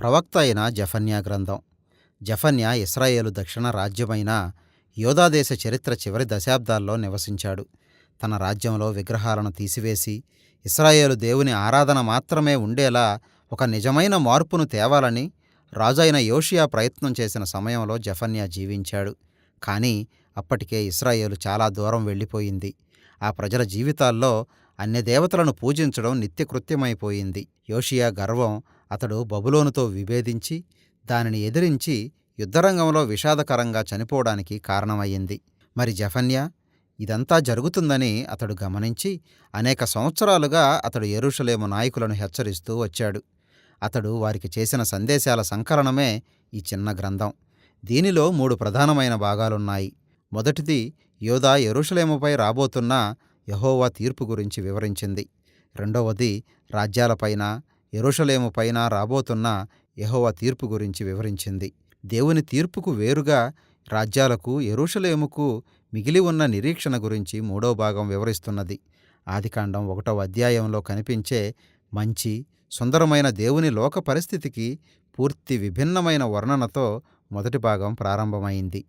ప్రవక్త అయిన జఫన్యా గ్రంథం. జఫన్యా ఇస్రాయేలు దక్షిణ రాజ్యమైన యోధాదేశ చరిత్ర చివరి దశాబ్దాల్లో నివసించాడు. తన రాజ్యంలో విగ్రహాలను తీసివేసి ఇస్రాయేలు దేవుని ఆరాధన మాత్రమే ఉండేలా ఒక నిజమైన మార్పును తేవాలని రాజైన యోషియా ప్రయత్నం చేసిన సమయంలో జఫన్యా జీవించాడు. కానీ అప్పటికే ఇస్రాయేలు చాలా దూరం వెళ్ళిపోయింది. ఆ ప్రజల జీవితాల్లో అన్య దేవతలను పూజించడం నిత్యకృత్యమైపోయింది. యోషియా గర్వం అతడు బబులోనుతో విభేదించి దానిని ఎదిరించి యుద్ధరంగంలో విషాదకరంగా చనిపోవడానికి కారణమయ్యింది. మరి జఫన్యా? ఇదంతా జరుగుతుందని అతడు గమనించి అనేక సంవత్సరాలుగా అతడు ఎరుషలేము నాయకులను హెచ్చరిస్తూ వచ్చాడు. అతడు వారికి చేసిన సందేశాల సంకలనమే ఈ చిన్న గ్రంథం. దీనిలో మూడు ప్రధానమైన భాగాలున్నాయి. మొదటిది యోధా ఎరుషలేముపై రాబోతున్న యహోవా తీర్పు గురించి వివరించింది. రెండవది రాజ్యాలపైన ఎరుషలేముపైన రాబోతున్న యహోవా తీర్పు గురించి వివరించింది. దేవుని తీర్పుకు వేరుగా రాజ్యాలకు ఎరుషలేముకు మిగిలి ఉన్న నిరీక్షణ గురించి మూడో భాగం వివరిస్తున్నది. ఆదికాండం ఒకటవ అధ్యాయంలో కనిపించే మంచి సుందరమైన దేవుని లోక పరిస్థితికి పూర్తి విభిన్నమైన వర్ణనతో మొదటి భాగం ప్రారంభమైంది.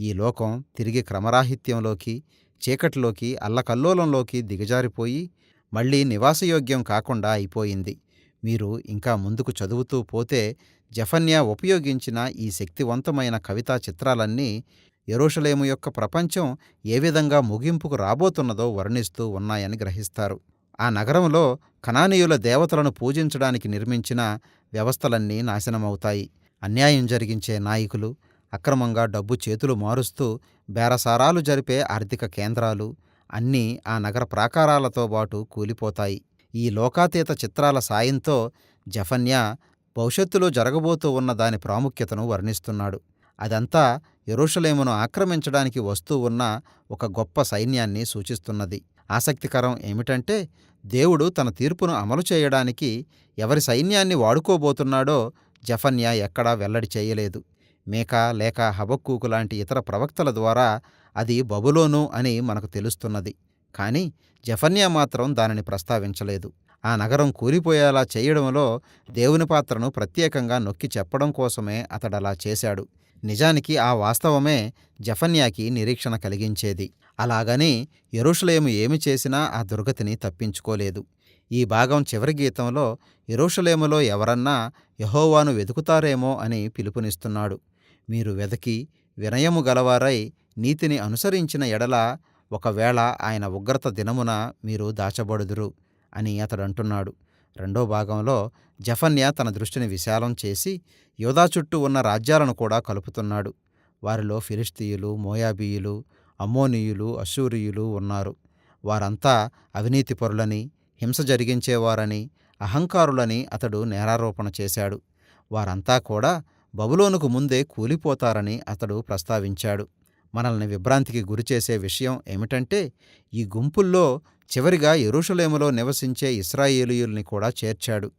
ఈ లోకం తిరిగి క్రమరాహిత్యంలోకి చీకటిలోకి అల్లకల్లోలంలోకి దిగజారిపోయి మళ్ళీ నివాసయోగ్యం కాకుండా అయిపోయింది. మీరు ఇంకా ముందుకు చదువుతూ పోతే జఫన్యా ఉపయోగించిన ఈ శక్తివంతమైన కవితా చిత్రాలన్నీ ఎరోషలేము యొక్క ప్రపంచం ఏ విధంగా ముగింపుకు రాబోతున్నదో వర్ణిస్తూ ఉన్నాయని గ్రహిస్తారు. ఆ నగరంలో కణానీయుల దేవతలను పూజించడానికి నిర్మించిన వ్యవస్థలన్నీ నాశనమవుతాయి. అన్యాయం జరిగించే నాయకులు అక్రమంగా డబ్బు చేతులు మారుస్తూ బేరసారాలు జరిపే ఆర్థిక కేంద్రాలు అన్నీ ఆ నగర ప్రాకారాలతో పాటు కూలిపోతాయి. ఈ లోకాతీత చిత్రాల సాయంతో జఫన్యా భవిష్యత్తులో జరగబోతూ ఉన్న దాని ప్రాముఖ్యతను వర్ణిస్తున్నాడు. అదంతా ఎరుషలేమును ఆక్రమించడానికి వస్తూ ఉన్న ఒక గొప్ప సైన్యాన్ని సూచిస్తున్నది. ఆసక్తికరం ఏమిటంటే దేవుడు తన తీర్పును అమలు చేయడానికి ఎవరి సైన్యాన్ని వాడుకోబోతున్నాడో జఫన్యా ఎక్కడా వెల్లడి చేయలేదు. మేకా లేక హబక్కూకు లాంటి ఇతర ప్రవక్తల ద్వారా అది బబులోను అని మనకు తెలుస్తున్నది. కానీ జఫన్యా మాత్రం దానిని ప్రస్తావించలేదు. ఆ నగరం కూలిపోయేలా చేయడంలో దేవుని పాత్రను ప్రత్యేకంగా నొక్కి చెప్పడం కోసమే అతడలా చేశాడు. నిజానికి ఆ వాస్తవమే జఫన్యాకి నిరీక్షణ కలిగించేది. అలాగని యెరూషలేము ఏమి చేసినా ఆ దుర్గతిని తప్పించుకోలేదు. ఈ భాగం చివరి గీతంలో యెరూషలేములో ఎవరన్నా యహోవాను వెతుకుతారేమో అని పిలుపునిస్తున్నాడు. మీరు వెదకి వినయము గలవారై నీతిని అనుసరించిన ఎడల ఒకవేళ ఆయన ఉగ్రత దినమున మీరు దాచబడుదురు అని అతడంటున్నాడు. రెండో భాగంలో జఫన్య తన దృష్టిని విశాలం చేసి యోధా చుట్టూ ఉన్న రాజ్యాలను కూడా కలుపుతున్నాడు. వారిలో ఫిలిస్తీయులు మోయాబీయులు అమ్మోనీయులు అశూరియులు ఉన్నారు. వారంతా అవినీతిపరులని హింస జరిగించేవారని అహంకారులని అతడు నేరారోపణ చేశాడు. వారంతా కూడా బబులోనుకు ముందే కూలిపోతారని అతడు ప్రస్తావించాడు. మనల్ని విభ్రాంతికి గురిచేసే విషయం ఏమిటంటే ఈ గుంపుల్లో చివరిగా ఎరుషలేములో నివసించే ఇస్రాయేలీయుల్ని కూడా చేర్చాడు.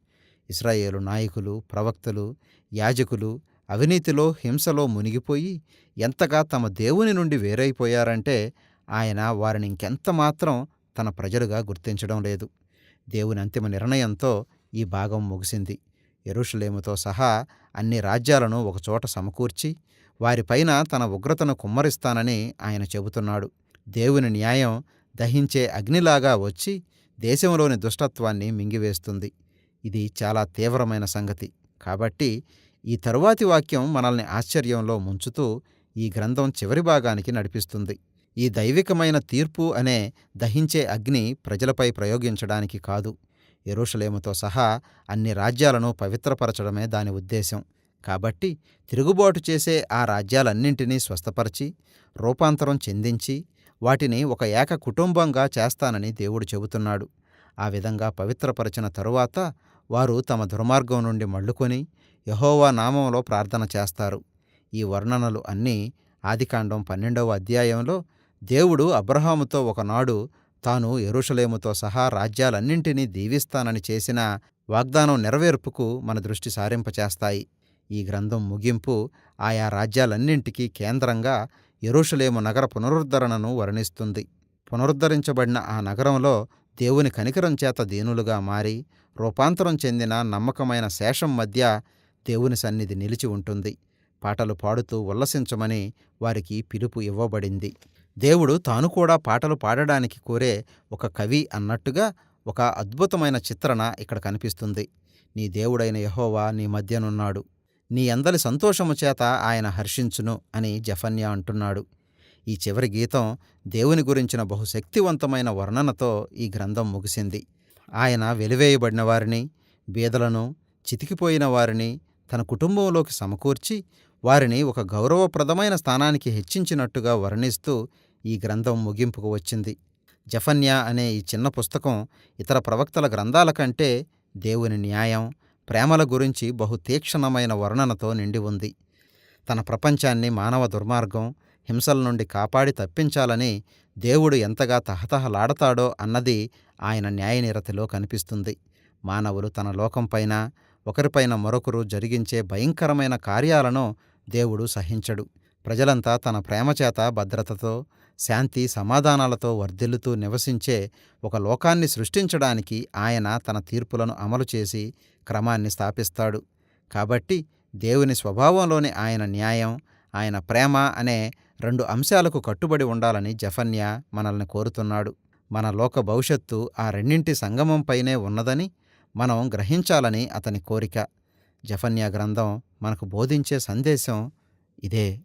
ఇస్రాయేలు నాయకులు ప్రవక్తలు యాజకులు అవినీతిలో హింసలో మునిగిపోయి ఎంతగా తమ దేవుని నుండి వేరైపోయారంటే ఆయన వారిని ఇంకెంత మాత్రం తన ప్రజలుగా గుర్తించడం లేదు. దేవుని అంతిమ నిర్ణయంతో ఈ భాగం ముగిసింది. ఎరుషులేముతో సహా అన్ని రాజ్యాలను ఒకచోట సమకూర్చి వారిపైన తన ఉగ్రతను కుమ్మరిస్తానని ఆయన చెబుతున్నాడు. దేవుని న్యాయం దహించే అగ్నిలాగా వచ్చి దేశంలోని దుష్టత్వాన్ని మింగివేస్తుంది. ఇది చాలా తీవ్రమైన సంగతి. కాబట్టి ఈ తరువాతి వాక్యం మనల్ని ఆశ్చర్యంలో ముంచుతూ ఈ గ్రంథం చివరి భాగానికి నడిపిస్తుంది. ఈ దైవికమైన తీర్పు అనే దహించే అగ్ని ప్రజలపై ప్రయోగించడానికి కాదు. ఎరుషలేముతో సహా అన్ని రాజ్యాలను పవిత్రపరచడమే దాని ఉద్దేశం కాబట్టి తిరుగుబాటు చేసే ఆ రాజ్యాలన్నింటినీ స్వస్థపరిచి రూపాంతరం చెందించి వాటిని ఒక ఏక కుటుంబంగా చేస్తానని దేవుడు చెబుతున్నాడు. ఆ విధంగా పవిత్రపరచిన తరువాత వారు తమ దుర్మార్గం నుండి మళ్ళుకొని యహోవా నామంలో ప్రార్థన చేస్తారు. ఈ వర్ణనలు అన్నీ ఆదికాండం పన్నెండవ అధ్యాయంలో దేవుడు అబ్రహాముతో ఒకనాడు తాను ఎరుషలేముతో సహా రాజ్యాలన్నింటినీ దీవిస్తానని చేసిన వాగ్దానం నెరవేర్పుకు మన దృష్టి సారింపచేస్తాయి. ఈ గ్రంథం ముగింపు ఆయా రాజ్యాలన్నింటికీ కేంద్రంగా ఎరుషలేము నగర పునరుద్ధరణను వర్ణిస్తుంది. పునరుద్ధరించబడిన ఆ నగరంలో దేవుని కనికరం చేత దీనులుగా మారి రూపాంతరం చెందిన నమ్మకమైన శేషం మధ్య దేవుని సన్నిధి నిలిచి ఉంటుంది. పాటలు పాడుతూ ఉల్లసించమని వారికి పిలుపు ఇవ్వబడింది. దేవుడు తాను కూడా పాటలు పాడడానికి కోరే ఒక కవి అన్నట్టుగా ఒక అద్భుతమైన చిత్రణ ఇక్కడ కనిపిస్తుంది. నీ దేవుడైన యహోవా నీ మధ్యనున్నాడు. నీ అందరి సంతోషము చేత ఆయన హర్షించును అని జఫన్యా అంటున్నాడు. ఈ చివరి గీతం దేవుని గురించిన బహుశక్తివంతమైన వర్ణనతో ఈ గ్రంథం ముగిసింది. ఆయన వెలివేయబడిన వారిని బీదలను చితికిపోయిన వారిని తన కుటుంబంలోకి సమకూర్చి వారిని ఒక గౌరవప్రదమైన స్థానానికి హెచ్చించినట్టుగా వర్ణిస్తూ ఈ గ్రంథం ముగింపుకు వచ్చింది. జఫన్యా అనే ఈ చిన్న పుస్తకం ఇతర ప్రవక్తల గ్రంథాల కంటే దేవుని న్యాయం ప్రేమల గురించి బహు తీక్షణమైన వర్ణనతో నిండి ఉంది. తన ప్రపంచాన్ని మానవ దుర్మార్గం హింసల నుండి కాపాడి తప్పించాలని దేవుడు ఎంతగా తహతహలాడతాడో అన్నది ఆయన న్యాయనిరతిలో కనిపిస్తుంది. మానవులు తన లోకంపైన ఒకరిపైన మరొకరు జరిగించే భయంకరమైన కార్యాలను దేవుడు సహించడు. ప్రజలంతా తన ప్రేమచేత భద్రతతో శాంతి సమాధానాలతో వర్ధిల్లుతూ నివసించే ఒక లోకాన్ని సృష్టించడానికి ఆయన తన తీర్పులను అమలు చేసి క్రమాన్ని స్థాపిస్తాడు. కాబట్టి దేవుని స్వభావంలోని ఆయన న్యాయం ఆయన ప్రేమ అనే రెండు అంశాలకు కట్టుబడి ఉండాలని జఫన్యా మనల్ని కోరుతున్నాడు. మన లోక భవిష్యత్తు ఆ రెండింటి సంగమంపైనే ఉన్నదని మనం గ్రహించాలని అతని కోరిక. జఫన్యా గ్రంథం మనకు బోధించే సందేశం ఇదే.